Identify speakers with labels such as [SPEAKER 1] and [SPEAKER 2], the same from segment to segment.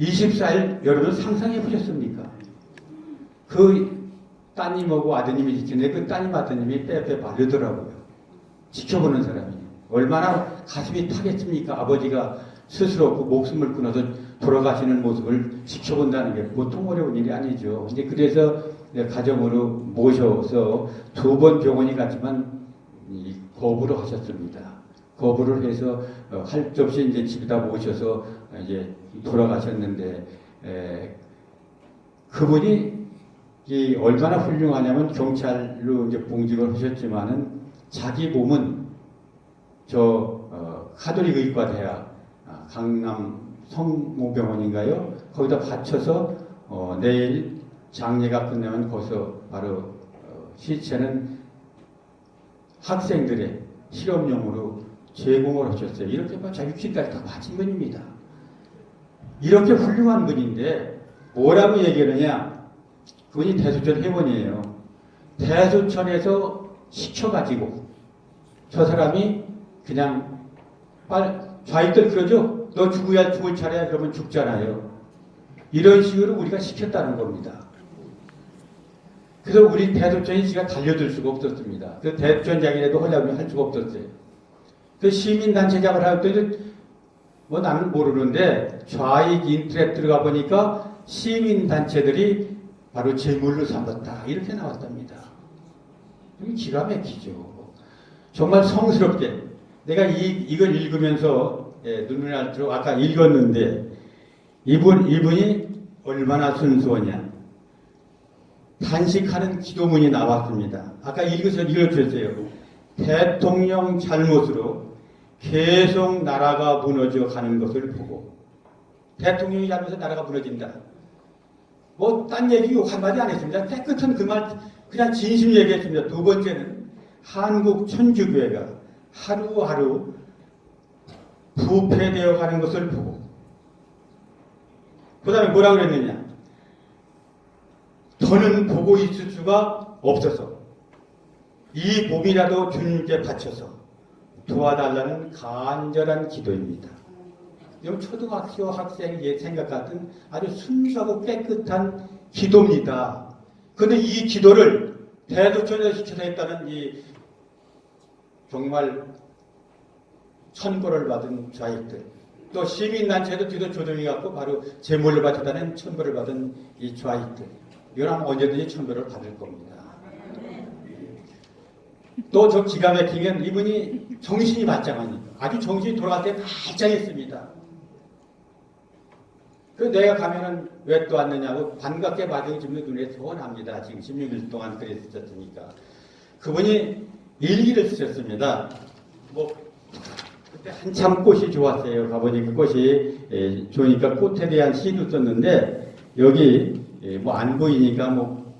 [SPEAKER 1] 24일 여러분 상상해 보셨습니까? 그 따님하고 아드님이 지키는데 그 따님 아드님이 빼빼 바르더라고요. 지켜보는 사람이. 얼마나 가슴이 타겠습니까? 아버지가 스스로 그 목숨을 끊어서 돌아가시는 모습을 지켜본다는 게 보통 어려운 일이 아니죠. 근데 그래서 내 가정으로 모셔서 두 번 병원에 갔지만 이 거부를 하셨습니다. 거부를 해서 어, 할수 없이 이제 집에다 모셔서 이제 돌아가셨는데 에, 그분이 이 얼마나 훌륭하냐면 경찰로 이제 봉직을 하셨지만은 자기 몸은 저 어, 카톨릭 의과대학 아, 강남 성모병원인가요? 거기다 바쳐서 어, 내일 장례가 끝나면 거기서 바로 어, 시체는 학생들의 실험용으로 제공을 하셨어요. 이렇게 막 자기 귀까지 다 맞은 분입니다. 이렇게 훌륭한 분인데 뭐라고 얘기하느냐? 그분이 대수천 회원이에요. 대수천에서 시켜가지고 저 사람이 그냥 빨 좌익들 그러죠? 너 죽어야 죽을 차례야 그러면 죽잖아요. 이런 식으로 우리가 시켰다는 겁니다. 그래서 우리 대도천이 지가 달려들 수가 없었습니다. 그 대도천장이라도 하려면 할 수가 없었어요. 그 시민단체 작업을 할 때도 뭐 나는 모르는데 좌익 인터넷 들어가 보니까 시민단체들이 바로 제물로 삼았다 이렇게 나왔답니다. 좀 기가 막히죠. 정말 성스럽게 내가 이, 이걸 읽으면서 예, 눈물 날도록 아까 읽었는데 이분 이분이 얼마나 순수하냐. 단식하는 기도문이 나왔습니다. 아까 읽어서 읽어주셨어요. 대통령 잘못으로 계속 나라가 무너져 가는 것을 보고 대통령이 잘못해서 나라가 무너진다. 뭐 딴 얘기 한마디 안 했습니다. 깨끗한 그 말 그냥 진심 얘기했습니다. 두 번째는 한국 천주교회가 하루하루 부패되어 가는 것을 보고 그 다음에 뭐라 그랬느냐 더는 보고 있을 수가 없어서 이 몸이라도 주님께 바쳐서 도와달라는 간절한 기도입니다. 이건 초등학교 학생의 생각 같은 아주 순수하고 깨끗한 기도입니다. 그런데 이 기도를 대도천에 시켜서 했다는 이 정말 천벌을 받은 좌익들 또 시민단체도 뒤도 조정해 갖고 바로 제물로 바쳤다는 천벌을 받은 이 좌익들 아마 언제든지 천벌을 받을 겁니다. 또 저 기가 막히게 이분이 정신이 말짱하니까 아주 정신이 돌아갈 때 말짱했습니다. 그 내가 가면은 왜 또 왔느냐고 반갑게 질문 눈에 소원합니다. 지금 16일 동안 그랬었으니까. 그분이 일기를 쓰셨습니다. 뭐 그때 한참 꽃이 좋았어요. 가보니까 그 꽃이 예, 좋으니까 꽃에 대한 시도 썼는데 여기 뭐 안 보이니까 뭐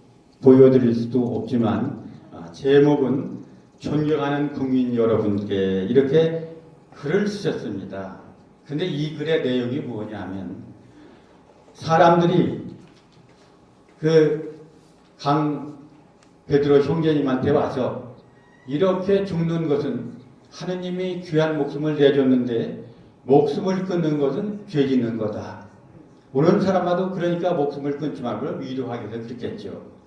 [SPEAKER 1] 보여드릴 수도 없지만 아, 제목은 존경하는 국민 여러분께 이렇게 글을 쓰셨습니다. 근데 이 글의 내용이 뭐냐면 사람들이 그 강 베드로 형제님한테 와서 이렇게 죽는 것은 하느님이 귀한 목숨을 내줬는데 목숨을 끊는 것은 죄 짓는 거다. 오는 사람마도 그러니까 목숨을 끊지 말고 위로하기 위해서 그랬겠죠.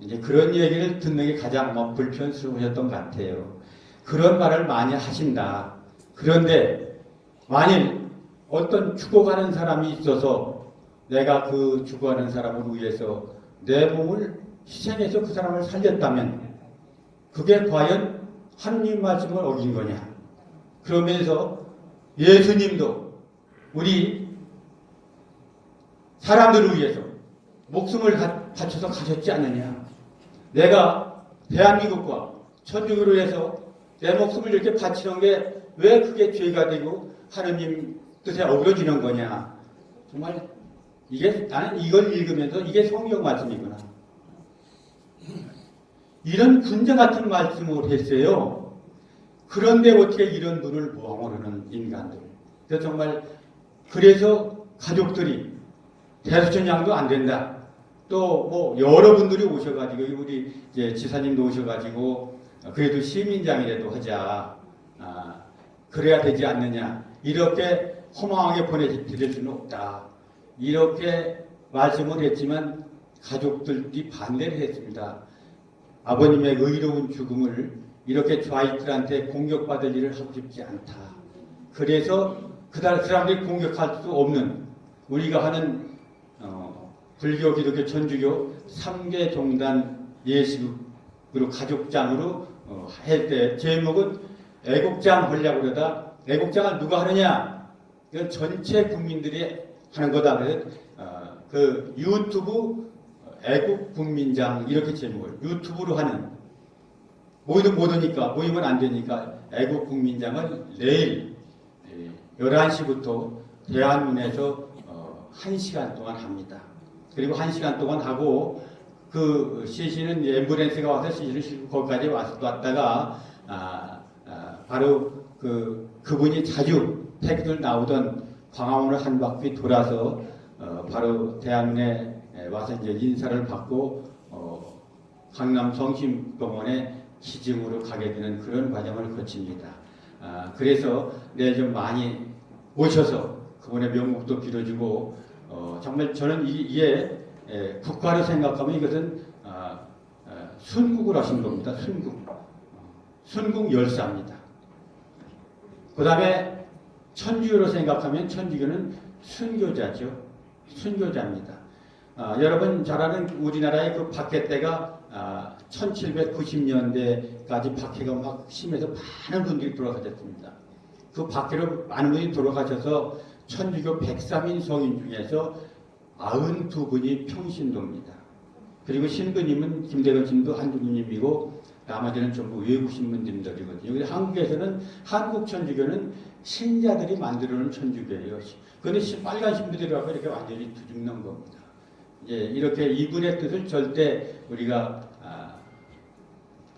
[SPEAKER 1] 이제 그런 얘기를 듣는 게 가장 뭐 불편스러우셨던 것 같아요. 그런 말을 많이 하신다. 그런데 만일 어떤 죽어가는 사람이 있어서 내가 그 죽어가는 사람을 위해서 내 몸을 희생해서 그 사람을 살렸다면 그게 과연 하느님 말씀을 어긴 거냐? 그러면서 예수님도 우리 사람들을 위해서 목숨을 바쳐서 가셨지 않느냐? 내가 대한민국과 천주교를 해서 내 목숨을 이렇게 바치는 게 왜 그게 죄가 되고 하느님 뜻에 어그러지는 거냐? 정말 이게 나는 이걸 읽으면서 이게 성경 말씀이구나. 이런 군자 같은 말씀을 했어요. 그런데 어떻게 이런 눈을 모르는 인간들. 그래서 정말 그래서 가족들이 대수천 양도 안 된다. 또 뭐 여러분들이 오셔가지고 우리 이제 지사님도 오셔가지고 그래도 시민장이라도 하자. 아, 그래야 되지 않느냐. 이렇게 허망하게 보내드릴 수는 없다. 이렇게 말씀을 했지만 가족들이 반대를 했습니다. 아버님의 의로운 죽음을 이렇게 좌익들한테 공격받을 일을 하고 싶지 않다. 그래서 그달 그 사람들이 공격할 수 없는 우리가 하는 어, 불교, 기독교, 천주교 3개 종단 예식으로 가족장으로 어, 할때 제목은 애국장 하려고 그러다 애국장을 누가 하느냐? 이건 전체 국민들이 하는 거다. 어, 그 유튜브 애국 국민장 이렇게 제목을 유튜브로 하는 모이도 못 오니까 모이면 안 되니까 애국 국민장을 내일 11시부터 대한문에서 어, 1시간 동안 합니다. 그리고 1시간 동안 하고 그 시신은 앰뷸런스가 와서 시신을 싣고 거기까지 왔다가 아, 아, 바로 그 그분이 자주 택들 나오던 광화문을 한 바퀴 돌아서 어, 바로 대한문에 와서 이제 인사를 받고 어, 강남 성심병원에 기증으로 가게 되는 그런 과정을 거칩니다. 아, 그래서 내일 좀 많이 오셔서 그분의 명목도 빌어주고 어, 정말 저는 이, 이게 에, 국가로 생각하면 이것은 아, 아, 순국을 하신 겁니다. 순국. 어, 순국 열사입니다. 그 다음에 천주교로 생각하면 천주교는 순교자죠. 순교자입니다. 아, 여러분 잘 아는 우리나라의 그 박해 때가 아, 1790년대까지 박해가 막 심해서 많은 분들이 돌아가셨습니다. 그 박해로 많은 분이 돌아가셔서 천주교 103인 성인 중에서 92분이 평신도입니다. 그리고 신부님은 김대건 신도 한국님이고 나머지는 전부 외국 신부님들이거든요. 한국에서는 한국 천주교는 신자들이 만들어놓은 천주교예요. 그런데 시- 빨간 신부들이라고 이렇게 완전히 뒤죽는 겁니다. 예, 이렇게 이분의 뜻을 절대 우리가 아,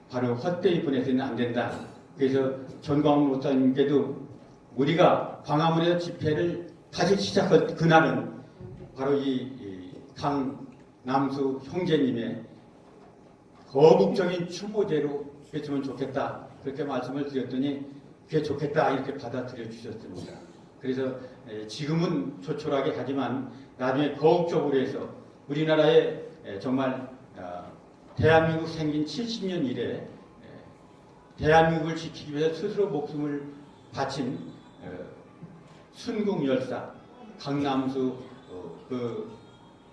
[SPEAKER 1] 바로 헛되이 보내서는 안 된다. 그래서 전광훈 목사님께도 우리가 광화문에서 집회를 다시 시작할 그날은 바로 이, 이 강남수 형제님의 거국적인 추모제로 했으면 좋겠다. 그렇게 말씀을 드렸더니 그게 좋겠다. 이렇게 받아들여 주셨습니다. 그래서 에, 지금은 조촐하게 하지만 나중에 거국적으로 해서 우리나라에 에, 정말 아, 대한민국 생긴 70년 이래 에, 대한민국을 지키기 위해서 스스로 목숨을 바친 어, 순국 열사 강남수 어, 그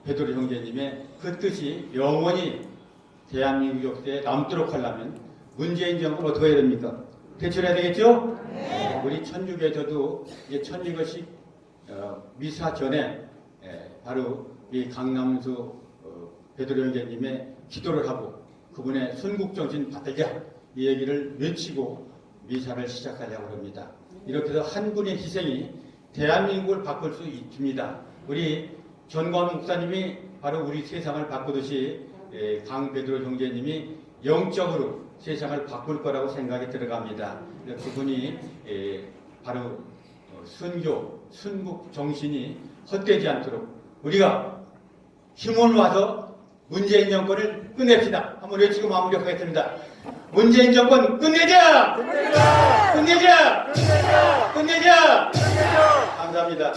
[SPEAKER 1] 베드로 형제님의 그 뜻이 영원히 대한민국 역사에 남도록 하려면 문재인 정부는 어떻게 해야 됩니까? 대출해야 되겠죠? 우리 천주교에서도 이제 천주교식 어, 미사 전에 예, 바로 이 강남수 어, 베드로 형제님의 기도를 하고 그분의 순국정신 받들자 이 얘기를 외치고 미사를 시작하려고 합니다. 이렇게 해서 한 분의 희생이 대한민국을 바꿀 수 있습니다. 우리 전광훈 목사님이 바로 우리 세상을 바꾸듯이 예, 강 베드로 형제님이 영적으로 세상을 바꿀 거라고 생각이 들어갑니다. 그분이 예, 바로 어, 순교, 순국 정신이 헛되지 않도록 우리가 힘을 와서 문재인 정권을 끝냅시다. 한번 외치고 마무리하겠습니다. 문재인 정권 끝내자! 끝내자! 끝내자! 끝내자! 감사합니다.